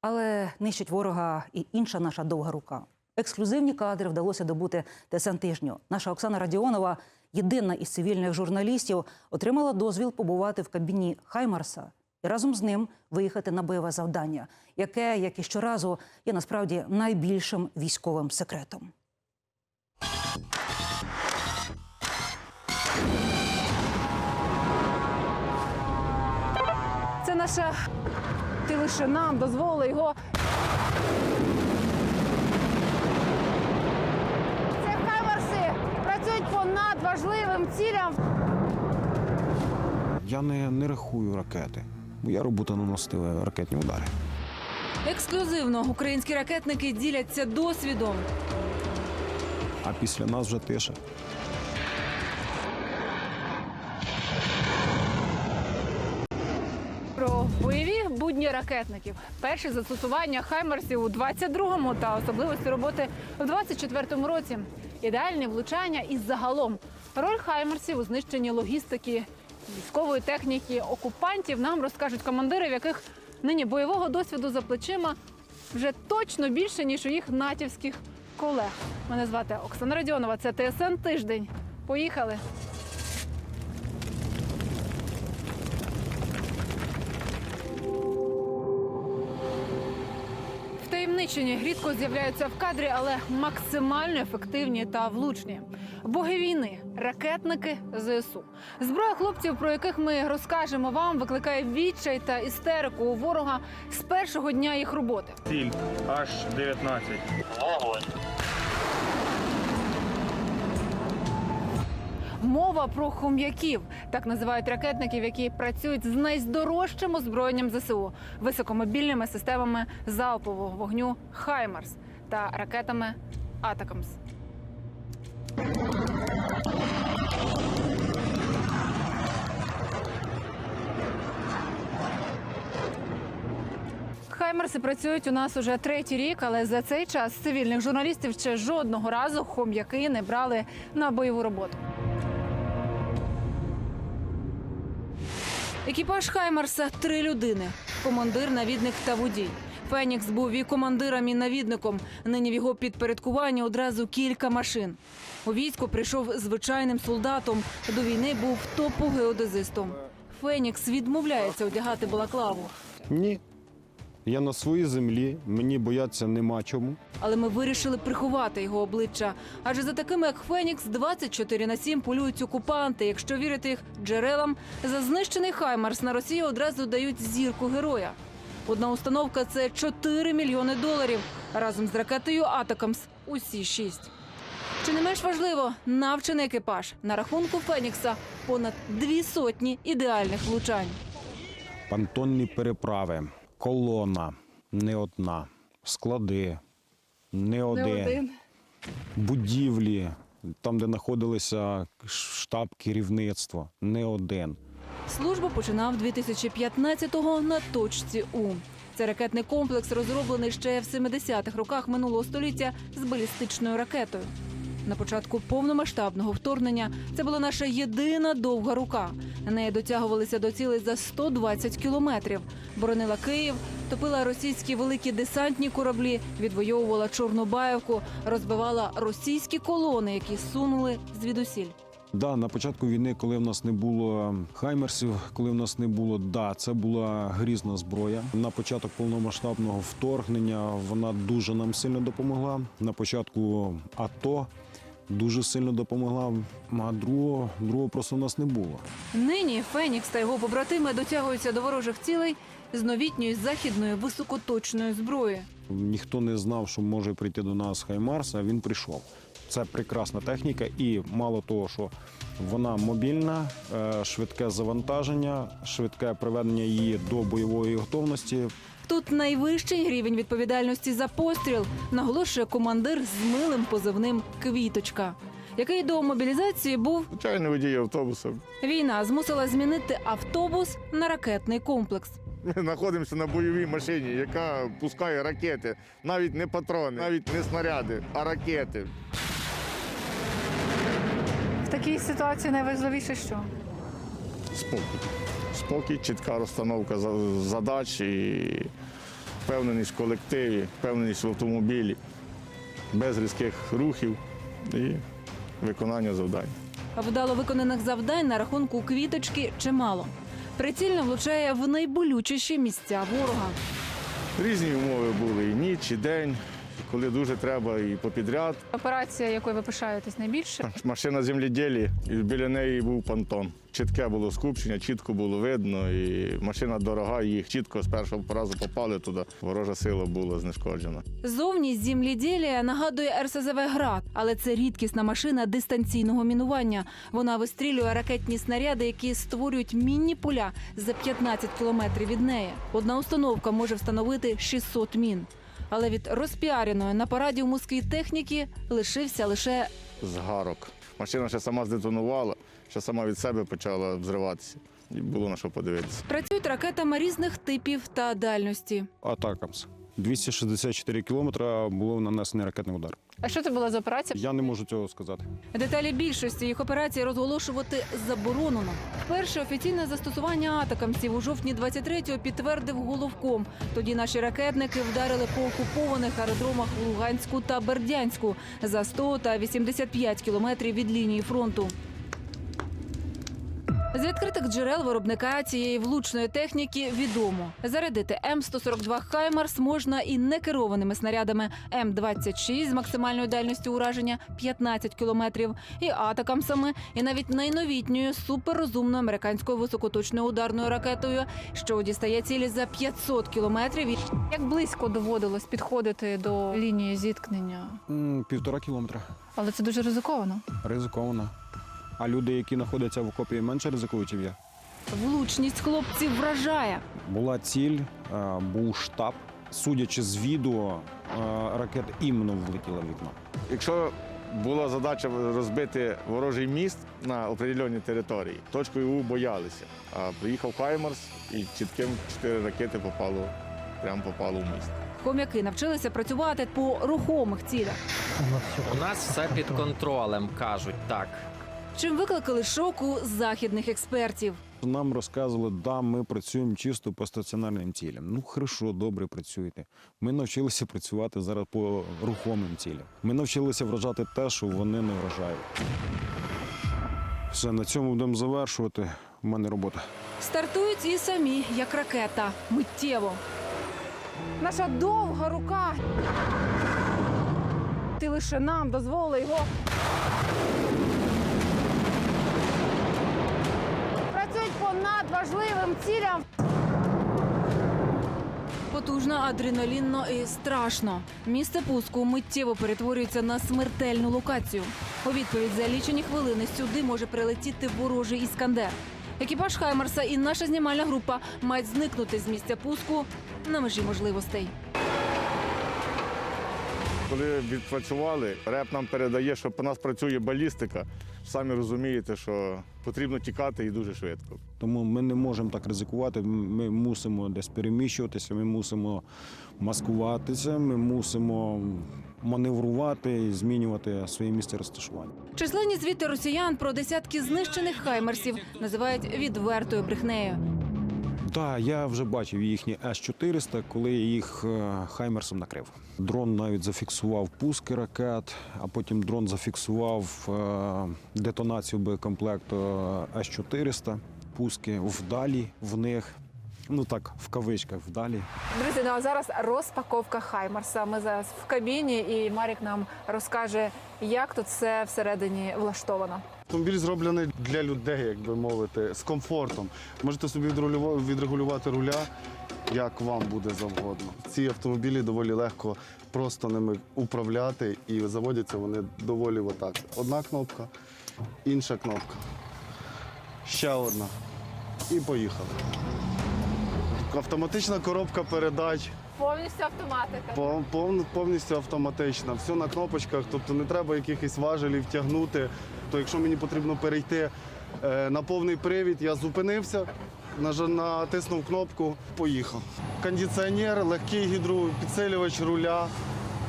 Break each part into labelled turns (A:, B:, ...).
A: Але нищить ворога і інша наша довга рука. Ексклюзивні кадри вдалося добути ТСН тижню. Наша Оксана Радіонова, єдина із цивільних журналістів, отримала дозвіл побувати в кабіні Хаймарса і разом з ним виїхати на бойове завдання, яке, як і щоразу, є насправді найбільшим військовим секретом.
B: Це наша. Ти лише нам дозволила його. Це хаймарси працюють по надважливим цілям.
C: Я не, не рахую ракети. Моя робота наносити ракетні удари.
B: Ексклюзивно українські ракетники діляться досвідом.
C: А після нас вже тиша.
B: Ракетників. Перші застосування хаймарсів у 22-му та особливості роботи у 24-му році. Ідеальні влучання і загалом роль хаймарсів у знищенні логістики, військової техніки окупантів нам розкажуть командири, в яких нині бойового досвіду за плечима вже точно більше ніж у їх натівських колег. Мене звати Оксана Радіонова. Це ТСН тиждень. Поїхали. Втаємничені рідко з'являються в кадрі, але максимально ефективні та влучні. Боги війни, ракетники ЗСУ. Зброя хлопців, про яких ми розкажемо вам, викликає відчай та істерику у ворога з першого дня їх роботи.
D: Ціль H19.
B: Мова про хом'яків, так називають ракетників, які працюють з найздорожчим озброєнням ЗСУ, високомобільними системами залпового вогню Хаймарс та ракетами Атакамс. Хаймерси працюють у нас уже третій рік, але за цей час цивільних журналістів ще жодного разу хом'яки не брали на бойову роботу. Екіпаж Хаймарса три людини: командир, навідник та водій. Фенікс був і командиром, і навідником. Нині в його підпорядкуванні одразу кілька машин. У військо прийшов звичайним солдатом. До війни був топу геодезистом. Фенікс відмовляється одягати балаклаву.
C: Ні. Я на своїй землі, мені бояться нема чому.
B: Але ми вирішили приховати його обличчя. Адже за такими, як Фенікс, 24 на 7 полюють окупанти. Якщо вірити їх джерелам, за знищений Хаймарс на Росію одразу дають зірку героя. Одна установка це 4 мільйони доларів. Разом з ракетою Атакамс усі шість. Чи не менш важливо, навчений екіпаж на рахунку Фенікса понад дві сотні ідеальних влучань.
C: Пантонні переправи, колона. Не одна, склади. Не один, будівлі, там, де знаходилися штаб керівництва, не один.
B: Службу починав 2015-го на точці У. Це ракетний комплекс, розроблений ще в 70-х роках минулого століття з балістичною ракетою. На початку повномасштабного вторгнення це була наша єдина довга рука. На неї дотягувалися до цілей за 120 кілометрів. Боронила Київ, топила російські великі десантні кораблі, відвоювала Чорнобаївку, розбивала російські колони, які сунули звідусіль.
C: Да, на початку війни, коли в нас не було хаймерсів, коли в нас не було, да, це була грізна зброя. На початок повномасштабного вторгнення вона дуже нам сильно допомогла. На початку АТО дуже сильно допомогла. А другого, другого просто в нас не було.
B: Нині Фенікс та його побратими дотягуються до ворожих цілей з новітньої західної високоточної зброї.
C: Ніхто не знав, що може прийти до нас Хаймарс, а він прийшов. Це прекрасна техніка, і мало того, що вона мобільна, е, швидке завантаження, швидке приведення її до бойової готовності.
B: Тут найвищий рівень відповідальності за постріл, наголошує командир з милим позивним Квіточка, який до мобілізації був
E: Звичайний водій автобуса.
B: війна, змусила змінити автобус на ракетний комплекс.
E: Ми знаходимося на бойовій машині, яка пускає ракети. Навіть не патрони, навіть не снаряди, а ракети.
B: Такій ситуації найважливіше, що
E: Спокій. Спокій, чітка розстановка задач і впевненість в колективі, впевненість в автомобілі, без різких рухів і виконання завдань.
B: А Вдало виконаних завдань на рахунку квіточки чимало. Прицільно влучає в найболючіші місця ворога.
E: Різні умови були і ніч, і день, коли дуже треба, і попідряд.
F: Операція, якою ви пишаєтесь найбільше.
E: Машина земліділі, і біля неї був понтон. Чітке було скупчення, чітко було видно, і машина дорога, їх чітко з першого разу попали туди. Ворожа сила була знешкоджена.
B: Зовні земліділія нагадує РСЗВ «Град», але це рідкісна машина дистанційного мінування. Вона вистрілює ракетні снаряди, які створюють мінні поля за 15 кілометрів від неї. Одна установка може встановити 600 мін. Але від розпіареної на параді в Москві техніки лишився лише
E: Згарок. Машина ще сама здетонувала, ще сама від себе почала взриватися. І було на що подивитися.
B: працюють ракетами різних типів та дальності.
C: Атакамс. 264 кілометри було нанесений ракетний удар.
F: А що це була за операція?
C: Я не можу цього сказати.
B: Деталі більшості їх операцій розголошувати заборонено. Перше офіційне застосування атакамців у жовтні 23-го підтвердив головком. Тоді наші ракетники вдарили по окупованих аеродромах у Луганську та Бердянську за 100 та 85 кілометрів від лінії фронту. З відкритих джерел виробника цієї влучної техніки відомо. Зарядити М142 Хаймарс можна і некерованими снарядами М26 з максимальною дальністю ураження 15 кілометрів, і атакамсами, і навіть найновітньою суперрозумною американською високоточною ударною ракетою, що дістає цілі за 500 кілометрів.
F: Як близько доводилось підходити до лінії зіткнення?
C: Півтора кілометра.
F: Але це дуже ризиковано.
C: Ризиковано. А люди, які знаходяться в окопі, менше ризикують, ніж я.
B: Влучність хлопців вражає.
C: Була ціль, е, був штаб. Судячи з відео, е, ракета іменно влетіла в вікно.
E: Якщо була задача розбити ворожий міст на определеній території, точкою У боялися. А приїхав Хаймарс і чітким чотири ракети попало, прямо попало в міст.
B: Хом'яки навчилися працювати по рухомих цілях.
G: У нас все під контролем, кажуть так.
B: Чим викликали шоку західних експертів.
C: Нам розказували, да, ми працюємо чисто по стаціонарним цілям. Ну, хорошо, добре працюєте. Ми навчилися працювати зараз по рухомим цілям. Ми навчилися вражати те, що вони не вражають. Все, на цьому будемо завершувати. У мене робота.
B: Стартують і самі, як ракета, миттєво.
F: Наша довга рука. Ти лише нам дозволила його. Працюють по надважливим цілям.
B: Потужно, адреналінно і страшно. Місце пуску миттєво перетворюється на смертельну локацію. У відповідь за лічені хвилини сюди може прилетіти ворожий іскандер. Екіпаж Хаймарса і наша знімальна група мають зникнути з місця пуску на межі можливостей.
E: Коли відпрацювали, реп нам передає, що по нас працює балістика. Самі розумієте, що потрібно тікати і дуже швидко.
C: Тому ми не можемо так ризикувати. Ми мусимо десь переміщуватися, ми мусимо маскуватися, ми мусимо маневрувати і змінювати своє місце розташування.
B: Численні звіти росіян про десятки знищених хаймерсів називають відвертою брехнею.
C: Так, я вже бачив їхні С-400, коли їх е, хаймерсом накрив. Дрон навіть зафіксував пуски ракет, а потім дрон зафіксував е, детонацію боєкомплекту С-400, пуски вдалі в них. Ну так, в кавичках вдалі.
F: Друзі, ну а зараз розпаковка Хаймарса. Ми зараз в кабіні, і Марік нам розкаже, як тут все всередині влаштовано.
H: Автомобіль зроблений для людей, як би мовити, з комфортом. Можете собі відрегулювати руля, як вам буде завгодно. Ці автомобілі доволі легко просто ними управляти і заводяться вони доволі отак. Одна кнопка, інша кнопка, ще одна. І поїхали. Автоматична коробка передач.
F: Повністю автоматика.
H: Пов- пов- повністю автоматична, все на кнопочках, тобто не треба якихось важелів тягнути. То якщо мені потрібно перейти е, на повний привід, я зупинився, нажа- натиснув кнопку, поїхав. Кондиціонер, легкий гідропідсилювач руля,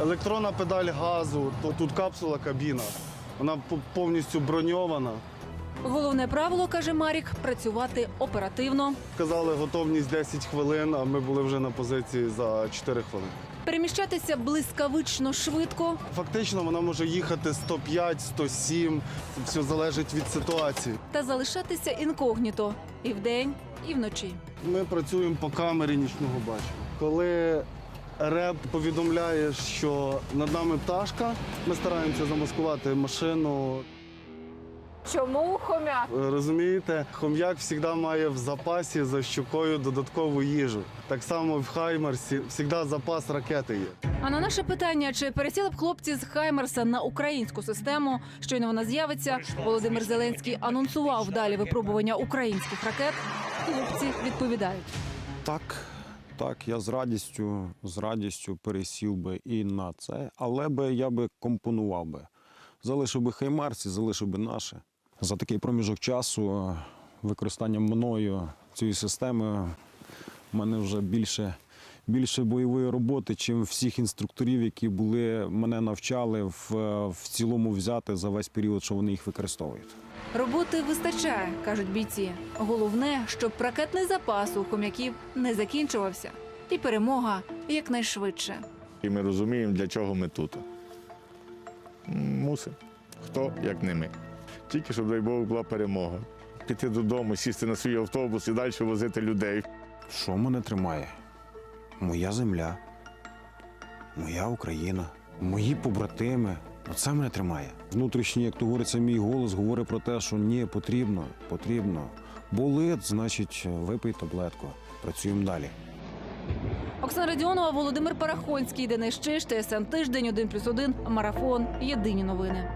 H: електронна педаль газу, то тут капсула кабіна. Вона по- повністю броньована.
B: Головне правило каже Марік працювати оперативно,
H: Казали готовність 10 хвилин, а ми були вже на позиції за 4 хвилини.
B: переміщатися блискавично швидко
H: Фактично вона може їхати 105, 107. Це все залежить від ситуації.
B: та залишатися інкогніто і вдень, і вночі.
H: Ми працюємо по камері нічного бачення. Коли реп повідомляє, що над нами пташка, ми стараємося замаскувати машину.
F: Чому хомяк?
H: Розумієте, хом'як завжди має в запасі за щукою додаткову їжу. Так само в Хаймарсі завжди запас ракети є.
B: А на наше питання, чи пересіли б хлопці з Хаймерса на українську систему, щойно вона з'явиться, Володимир Зеленський анонсував далі випробування українських ракет. Хлопці відповідають.
C: Так, так, я з радістю, з радістю пересів би і на це, але би я би компонував би. Залишив би хаймарці, залишив би наше. За такий проміжок часу е, використання мною цієї системи в мене вже більше, більше бойової роботи, чим всіх інструкторів, які були мене навчали в, е, в цілому взяти за весь період, що вони їх використовують.
B: Роботи вистачає, кажуть бійці. Головне, щоб ракетний запас у хом'яків не закінчувався, і перемога якнайшвидше.
E: І ми розуміємо, для чого ми тут. Мусимо. Хто, як не ми. Тільки щоб, дай Бог, була перемога. Піти додому, сісти на свій автобус і далі возити людей.
C: Що мене тримає? Моя земля, моя Україна, мої побратими. Оце мене тримає. Внутрішній, як то говориться, мій голос говорить про те, що ні, потрібно, потрібно. Болить, значить, випий таблетку. Працюємо далі.
B: Оксана Радіонова, Володимир Парахонський, Денис Чиш, ТСН Тиждень, 1+,1, Марафон. Єдині новини.